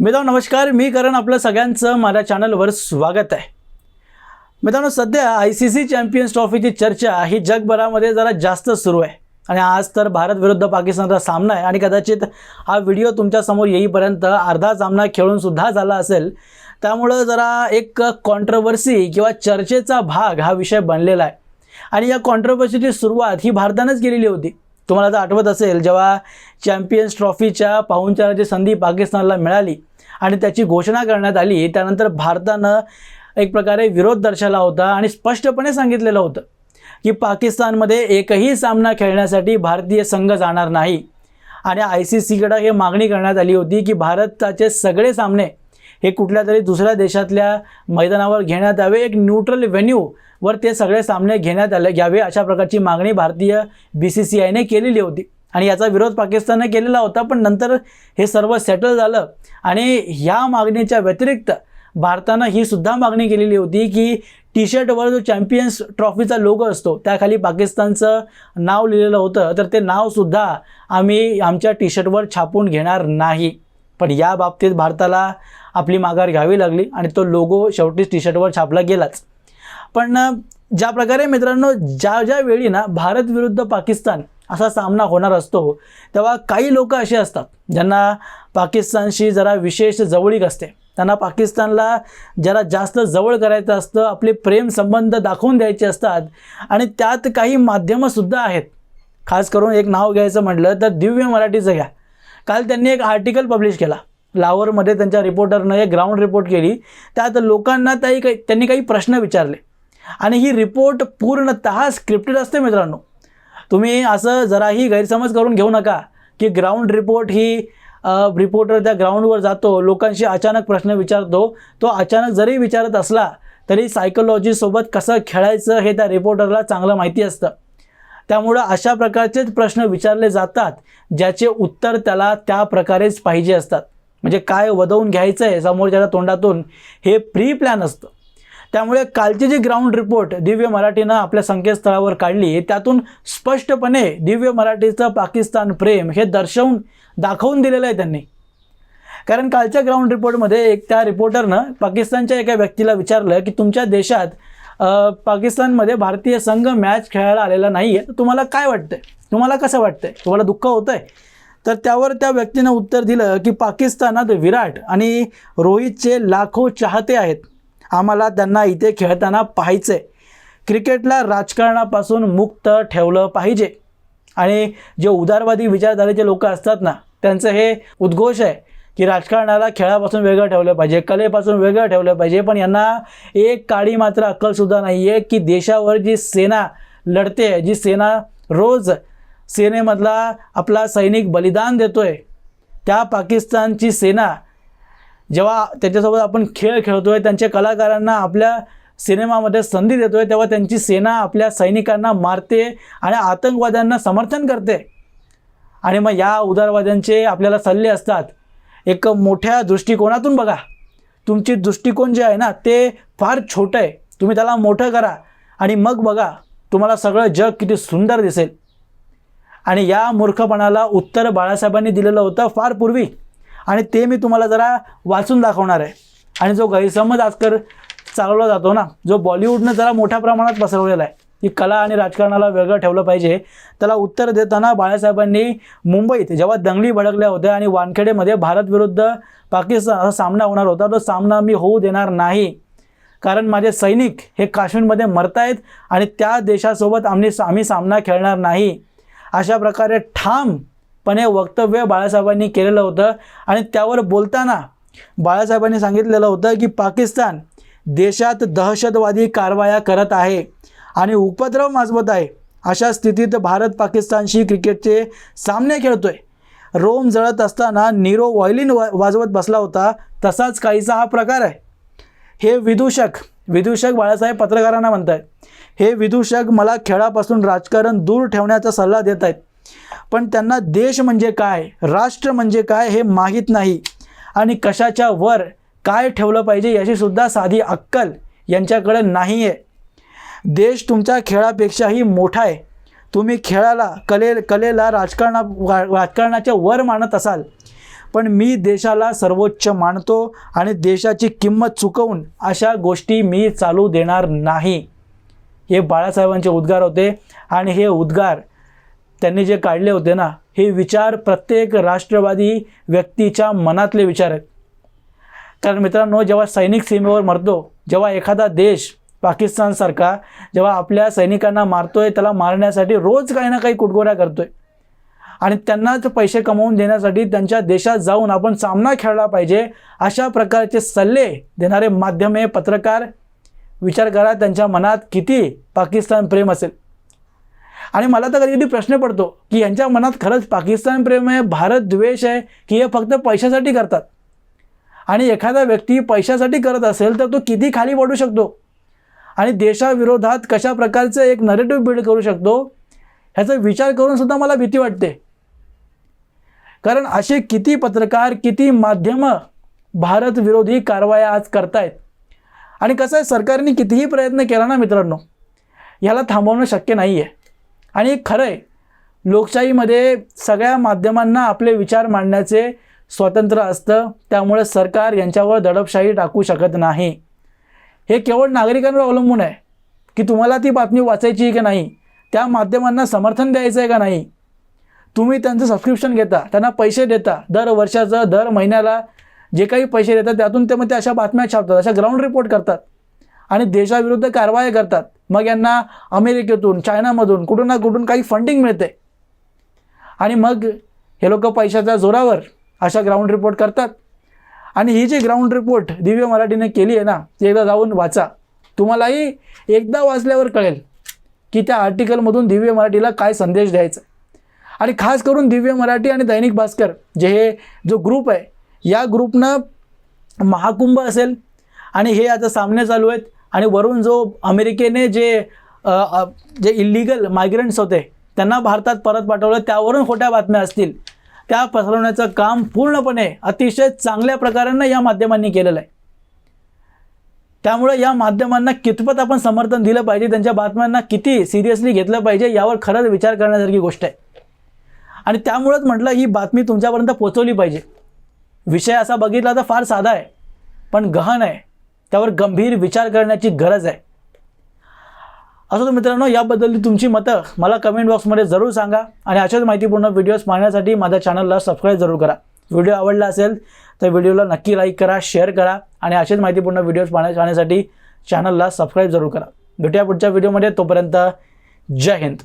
मित्रांनो नमस्कार. मी करण आपलं सगळ्यांचं माझ्या चॅनलवर स्वागत आहे. मित्रांनो सध्या आय सी सी चॅम्पियन्स ट्रॉफीची चर्चा ही जगभरामध्ये जरा जास्त सुरू आहे. आणि आज तर भारत विरुद्ध पाकिस्तानचा सामना आहे. आणि कदाचित हा व्हिडिओ तुमच्यासमोर येईपर्यंत अर्धा सामना खेळूनसुद्धा झाला असेल. त्यामुळं जरा एक कॉन्ट्रवर्सी किंवा चर्चेचा भाग हा विषय बनलेला आहे. आणि या कॉन्ट्रवर्सीची सुरुवात ही भारतानंच केलेली होती. तुम्हाला जर आठवत असेल जेव्हा चॅम्पियन्स ट्रॉफीच्या पाहुणचाराची संधी पाकिस्तानला मिळाली आणि त्याची घोषणा करण्यात आली त्यानंतर भारतानं एक प्रकारे विरोध दर्शवला होता आणि स्पष्टपणे सांगितलेलं होतं की पाकिस्तानमध्ये एकही सामना खेळण्यासाठी भारतीय संघ जाणार नाही. आणि आय सी सीकडं हे मागणी करण्यात आली होती की भारताचे सगळे सामने हे कुठल्या तरी दुसऱ्या देशातल्या मैदानावर घेण्यात यावे एक न्यूट्रल व्हेन्यू वर ते सगळे सामने घेण्यात आले. घ्यावे अशा प्रकारची मागणी भारतीय बी सी सी आयने केलेली होती. आणि याचा विरोध पाकिस्तानने केलेला होता पण नंतर हे सर्व सेटल झालं. आणि ह्या मागणीच्या व्यतिरिक्त भारतानं ही सुद्धा मागणी केलेली होती की टी शर्टवर जो चॅम्पियन्स ट्रॉफीचा लोगो असतो त्याखाली पाकिस्तानचं नाव लिहिलेलं होतं. तर ते नावसुद्धा आम्ही आमच्या टी शर्टवर छापून घेणार नाही. पण या बाबतीत भारताला आपली माघार घ्यावी लागली आणि तो लोगो शेवटीच टी शर्टवर छापला गेलाच. पण ज्या प्रकारे मित्रांनो ज्या ज्या वेळी ना भारत विरुद्ध पाकिस्तान असा सामना होणार असतो तेव्हा काही लोक असे असतात ज्यांना पाकिस्तानशी जरा विशेष जवळीक असते. त्यांना पाकिस्तानला जरा जास्त जवळ करायचं असतं आपले प्रेम संबंध दाखवून द्यायचे असतात. आणि त्यात काही माध्यमंसुद्धा आहेत. खास करून एक नाव घ्यायचं म्हटलं तर दिव्य मराठीचं घ्या. काल त्यांनी एक आर्टिकल पब्लिश केला. लाहोरमध्ये त्यांच्या रिपोर्टरनं एक ग्राउंड रिपोर्ट केली. त्यात लोकांना त्याही काही त्यांनी काही प्रश्न विचारले. आणि ही रिपोर्ट पूर्णतः स्क्रिप्टेड असते मित्रांनो. तुम्ही असं जराही गैरसमज करून घेऊ नका की ग्राउंड रिपोर्ट ही रिपोर्टर त्या ग्राउंडवर जातो लोकांशी अचानक प्रश्न विचारतो तो अचानक जरी विचारत असला तरी सायकोलॉजीसोबत कसं खेळायचं हे त्या रिपोर्टरला चांगलं माहिती असतं. त्यामुळं अशा प्रकारचेच प्रश्न विचारले जातात ज्याचे उत्तर त्याला त्या प्रकारेच पाहिजे असतात. म्हणजे काय वदवून घ्यायचं आहे समोरच्या तोंडातून हे प्री प्लॅन असतं. त्यामुळे कालची जी ग्राउंड रिपोर्ट दिव्य मराठीनं आपल्या संकेतस्थळावर काढली त्यातून स्पष्टपणे दिव्य मराठीचं पाकिस्तान प्रेम हे दर्शवून दाखवून दिलेलं आहे त्यांनी. कारण कालच्या ग्राउंड रिपोर्टमध्ये एक त्या रिपोर्टरनं पाकिस्तानच्या एका व्यक्तीला विचारलं की तुमच्या देशात पाकिस्तानमध्ये भारतीय संघ मॅच खेळायला आलेला नाही आहे तुम्हाला काय वाटतंय? तुम्हाला कसं वाटतंय? तुम्हाला दुःख होतं आहे तर त्यावर त्या व्यक्तीनं उत्तर दिलं की पाकिस्तानात विराट आणि रोहितचे लाखो चाहते आहेत. आम्हाला त्यांना इथे खेळताना पाहायचं. आहे क्रिकेटला राजकारणापासून मुक्त ठेवलं पाहिजे. आणि जे उदारवादी विचारधारेचे लोक असतात ना त्यांचं हे उद्घोष आहे की राजकारणाला खेळापासून वेगळं ठेवलं पाहिजे कलेपासून वेगळं ठेवलं पाहिजे. पण यांना एक काळी मात्र अक्कलसुद्धा नाही आहे की देशावर जी सेना लढते जी सेना रोज सेनेमधला आपला सैनिक बलिदान देतो आहे त्या पाकिस्तानची सेना जेव्हा त्याच्यासोबत आपण खेळ खेळतोय त्यांच्या कलाकारांना आपल्या सिनेमामध्ये संधी देतोय तेव्हा त्यांची सेना आपल्या सैनिकांना मारते आणि आतंकवाद्यांना समर्थन करते. आणि मग या उदारवाद्यांचे आपल्याला सल्ले असतात. एक मोठ्या दृष्टिकोनातून बघा. तुमची दृष्टिकोन जे आहे ना ते फार छोटं आहे. तुम्ही त्याला मोठं करा आणि मग बघा तुम्हाला सगळं जग किती सुंदर दिसेल. आणि या मूर्खपणाला उत्तर बाळासाहेबांनी दिलेलं होतं फार पूर्वी. आणि ते मी तुम्हाला जरा वाचून दाखवणार आहे. आणि जो गैरसमज आजकाल चालवला जातो ना जो बॉलिवूडनं जरा मोठ्या प्रमाणात पसरवलेला आहे की कला आणि राजकारणाला वेगळं ठेवलं पाहिजे त्याला उत्तर देताना बाळासाहेबांनी मुंबईत जेव्हा दंगली भडकल्या होत्या आणि वानखेडेमध्ये भारत विरुद्ध पाकिस्तान असा सामना होणार होता तो सामना मी होऊ देणार नाही. कारण माझे सैनिक हे काश्मीरमध्ये मरतायत आणि त्या देशासोबत आम्ही आम्ही सामना खेळणार नाही. अशा प्रकारे ठाम पण हे वक्तव्य बाळासाहेबांनी केलेलं होतं. आणि त्यावर बोलताना बाळासाहेबांनी सांगितलेलं होतं की पाकिस्तान देशात दहशतवादी कारवाया करत आहे आणि उपद्रव माजवत आहे. अशा स्थितीत भारत पाकिस्तानशी क्रिकेटचे सामने खेळतोय. रोम जळत असताना नीरो व्हायलिन वा वाजवत बसला होता. तसाच काहीसा हा प्रकार आहे. हे विदूषक विदूषक बाळासाहेब पत्रकारांना म्हणत आहेत हे विदूषक मला खेळापासून राजकारण दूर ठेवण्याचा सल्ला देत आहेत पण त्यांना देश म्हणजे काय राष्ट्र म्हणजे काय हे माहीत नाही. आणि कशाच्या वर काय ठेवलं पाहिजे याचीसुद्धा साधी अक्कल यांच्याकडे नाही आहे देश तुमच्या खेळापेक्षाही मोठा आहे. तुम्ही खेळाला कले कलेला राजकारणा वा- राजकारणाच्या वर मानत असाल. पण मी देशाला सर्वोच्च मानतो आणि देशाची किंमत चुकवून अशा गोष्टी मी चालू देणार नाही. हे बाळासाहेबांचे उद्गार होते आणि हे उद्गार त्यांनी जे काढले होते ना हे विचार प्रत्येक राष्ट्रवादी व्यक्तीच्या मनातले विचार आहेत. कारण मित्रांनो जेव्हा सैनिक सीमेवर मरतो जेव्हा एखादा देश पाकिस्तानसारखा जेव्हा आपल्या सैनिकांना मारतोय त्याला मारण्यासाठी रोज काही ना काही कुटगोऱ्या करतोय. आणि त्यांनाच पैसे कमवून देण्यासाठी त्यांच्या देशात जाऊन आपण सामना खेळला पाहिजे अशा प्रकारचे सल्ले देणारे माध्यमे पत्रकार. विचार करा त्यांच्या मनात किती पाकिस्तान प्रेम असेल. आणि मला तर कधी कधी प्रश्न पडतो की यांच्या मनात खरंच पाकिस्तान प्रेम आहे भारत द्वेष आहे की हे फक्त पैशासाठी करतात? आणि एखादा व्यक्ती पैशासाठी करत असेल तर तो किती खाली पडू शकतो? आणि देशाविरोधात कशा प्रकारचं एक नरेटिव्ह बिल्ड करू शकतो? ह्याचा विचार करून सुद्धा मला भीती वाटते. कारण असे किती पत्रकार किती माध्यमं भारत विरोधी कारवाया आज करतायत? आणि कसं आहे सरकारने कितीही प्रयत्न केला ना मित्रांनो ह्याला थांबवणं शक्य नाही आहे आणि खरं आहे लोकशाहीमध्ये सगळ्या माध्यमांना आपले विचार मांडण्याचे स्वातंत्र्य असतं. त्यामुळे सरकार यांच्यावर दडपशाही टाकू शकत नाही. हे केवळ नागरिकांवर अवलंबून आहे. की तुम्हाला ती बातमी वाचायची आहे की नाही? त्या माध्यमांना समर्थन द्यायचं आहे का नाही? तुम्ही त्यांचं सबस्क्रिप्शन घेता त्यांना पैसे देता. दर वर्षाचं दर महिन्याला जे काही पैसे देतात त्यातून ते मग ते अशा बातम्या छापतात अशा ग्राउंड रिपोर्ट करतात. आणि देशाविरुद्ध कारवाया करतात. मग यांना अमेरिकेतून चायनामधून कुठून ना कुठून काही फंडिंग मिळते. आणि मग हे लोक पैशाच्या जोरावर अशा ग्राउंड रिपोर्ट करतात. आणि ही जी ग्राउंड रिपोर्ट दिव्य मराठीने केली आहे ना ती एकदा जाऊन वाचा. तुम्हालाही एकदा वाचल्यावर कळेल की त्या आर्टिकलमधून दिव्य मराठीला काय संदेश द्यायचा. आणि खास करून दिव्य मराठी आणि दैनिक भास्कर जे हे जो ग्रुप आहे या ग्रुपनं महाकुंभ असेल. आणि हे आता सामने चालू आहेत. आणि वरून जो अमेरिकेने जे जे इलिगल मायग्रंट्स होते त्यांना भारतात परत पाठवलं त्यावरून खोट्या बातम्या असतील. त्या पसरवण्याचं काम पूर्णपणे अतिशय चांगल्या प्रकारानं या माध्यमांनी केलेलं आहे. त्यामुळे या माध्यमांना कितपत आपण समर्थन दिलं पाहिजे त्यांच्या बातम्यांना किती सिरियसली घेतलं पाहिजे यावर खरंच विचार करण्यासारखी गोष्ट आहे. आणि त्यामुळंच म्हटलं ही बातमी तुमच्यापर्यंत पोचवली पाहिजे. विषय असा बघितला तर फार साधा आहे पण गहन आहे. त्यावर गंभीर विचार करण्याची गरज आहे. असं तर मित्रांनो याबद्दलची तुमची मतं मला कमेंट बॉक्समध्ये जरूर सांगा आणि अशाच माहितीपूर्ण व्हिडिओज पाहण्यासाठी माझ्या चॅनलला सबस्क्राईब जरूर करा. व्हिडिओ आवडला असेल तर व्हिडिओला नक्की लाईक करा शेअर करा आणि असेच माहितीपूर्ण व्हिडिओज पाहण्या पाहण्यासाठी चॅनलला सबस्क्राईब जरूर करा. भेटूया पुढच्या व्हिडिओमध्ये तोपर्यंत जय हिंद.